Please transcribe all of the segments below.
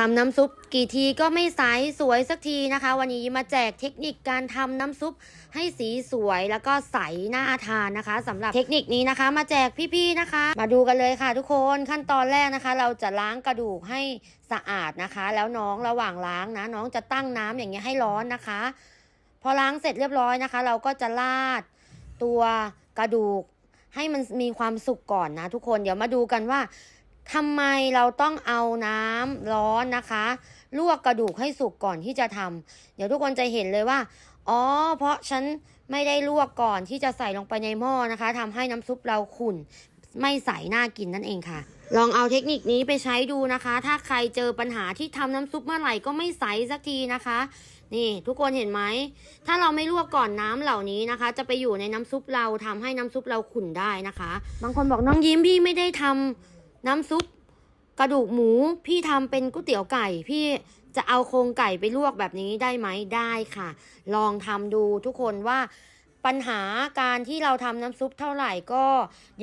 ทำน้ำซุปกี่ทีก็ไม่ใสสวยสักทีนะคะ วันนี้มาแจกเทคนิคการทำน้ำซุปให้สีสวยแล้วก็ใสน่าทานนะคะสำหรับเทคนิคนี้นะคะ มาแจกพี่ๆนะคะ มาดูกันเลยค่ะ ทุกคนขั้นตอนแรกนะคะ เราจะล้างกระดูกให้สะอาดนะคะ แล้วน้องระหว่างล้างนะ น้องจะตั้งน้ำอย่างเงี้ยให้ร้อนนะคะ พอล้างเสร็จเรียบร้อยนะคะ เราก็จะลาดตัวกระดูกให้มันมีความสุกก่อนนะ ทุกคนเดี๋ยวมาดูกันว่า ทำไมเราต้องเอาน้ำร้อนนะคะ ลวกกระดูกให้สุกก่อนที่จะทำเดี๋ยวทุกคนจะเห็นเลยว่า อ๋อ เพราะฉันไม่ได้ลวกก่อนที่จะใส่ลงไปในหม้อนะคะทำให้น้ำซุปเราขุ่น ไม่ใสน่ากินนั่นเองค่ะ ลองเอาเทคนิคนี้ไปใช้ดูนะคะ ถ้าใครเจอปัญหาที่ทำน้ำซุปเมื่อไหร่ก็ไม่ใสสักทีนะคะ นี่ทุกคนเห็นไหม ถ้าเราไม่ลวกก่อนน้ำเหล่านี้นะคะ จะไปอยู่ในน้ำซุปเราทำให้น้ำซุปเราขุ่นได้นะคะ บางคนบอกน้องยิ้มพี่ไม่ได้ทำ น้ำซุปกระดูกหมูพี่ทำเป็นก๋วยเตี๋ยวไก่ พี่จะเอาโครงไก่ไปลวกแบบนี้ได้ไหมได้ค่ะ ลองทำดูทุกคนว่าปัญหาการที่เราทำน้ำซุปเท่าไหร่ก็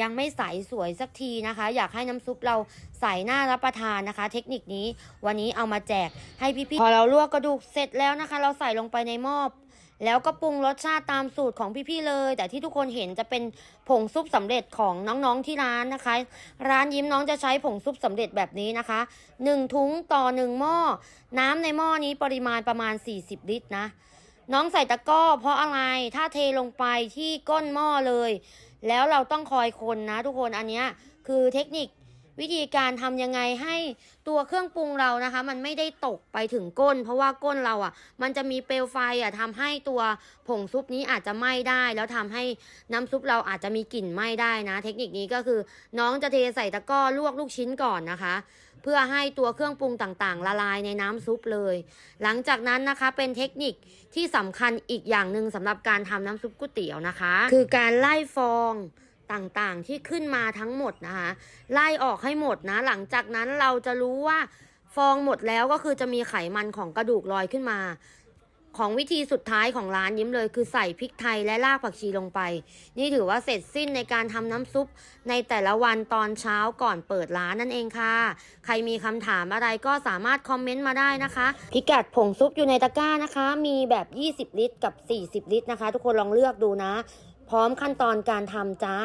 ยังไม่ใสสวยสักทีนะคะ อยากให้น้ำซุปเราใสน่ารับประทานนะคะ เทคนิคนี้วันนี้เอามาแจกให้พี่ๆพอเราลวกกระดูกเสร็จแล้วนะคะ เราใส่ลงไปในหม้อ แล้วก็ปรุงรสชาติตามสูตรของพี่ๆเลย แต่ที่ทุกคนเห็นจะเป็นผงซุปสำเร็จของน้องๆที่ร้านนะคะ ร้านยิ้มน้องจะใช้ผงซุปสำเร็จแบบนี้นะคะ 1 ถุงต่อ 1 หม้อ น้ำในหม้อนี้ปริมาณประมาณ 40 ลิตรนะ น้องใส่ตะก้อ เพราะอะไรถ้าเทลงไปที่ก้นหม้อเลย แล้วเราต้องคอยคนนะทุกคนอันเนี้ยคือเทคนิค วิธีการทำยังไงให้ตัวเครื่องปรุงเรานะคะ มันไม่ได้ตกไปถึงก้น เพราะว่าก้นเราอะ มันจะมีเปลวไฟอะทำให้ตัวผงซุปนี้อาจจะไหม้ได้ แล้วทำให้น้ำซุปเราอาจจะมีกลิ่นไหม้ได้นะ เทคนิคนี้ก็คือ น้องจะเทใส่ตะกร้อลวกลูกชิ้นก่อนนะคะ เพื่อให้ตัวเครื่องปรุงต่างๆ ละลายในน้ำซุปเลย หลังจากนั้นนะคะเป็นเทคนิคที่สำคัญอีกอย่างหนึ่งสำหรับการทำน้ำซุปก๋วยเตี๋ยวนะคะ คือการไล่ฟอง ต่างๆที่ขึ้นมาทั้งหมดนะคะ ไล่ออกให้หมดนะ หลังจากนั้นเราจะรู้ว่าฟองหมดแล้วก็คือจะมีไขมันของกระดูกลอยขึ้นมา ของวิธีสุดท้ายของร้านยิ้มเลย คือใส่พริกไทยและรากผักชีลงไป นี่ถือว่าเสร็จสิ้นในการทำน้ำซุป ในแต่ละวันตอนเช้าก่อนเปิดร้านนั่นเองค่ะ ใครมีคำถามอะไรก็สามารถคอมเมนต์มาได้นะคะ พิกัดผงซุปอยู่ในตะกร้านะคะ มีแบบ 20 ลิตรกับ 40 ลิตรนะคะ ทุกคนลองเลือกดูนะ พร้อมขั้นตอนการทำจ้า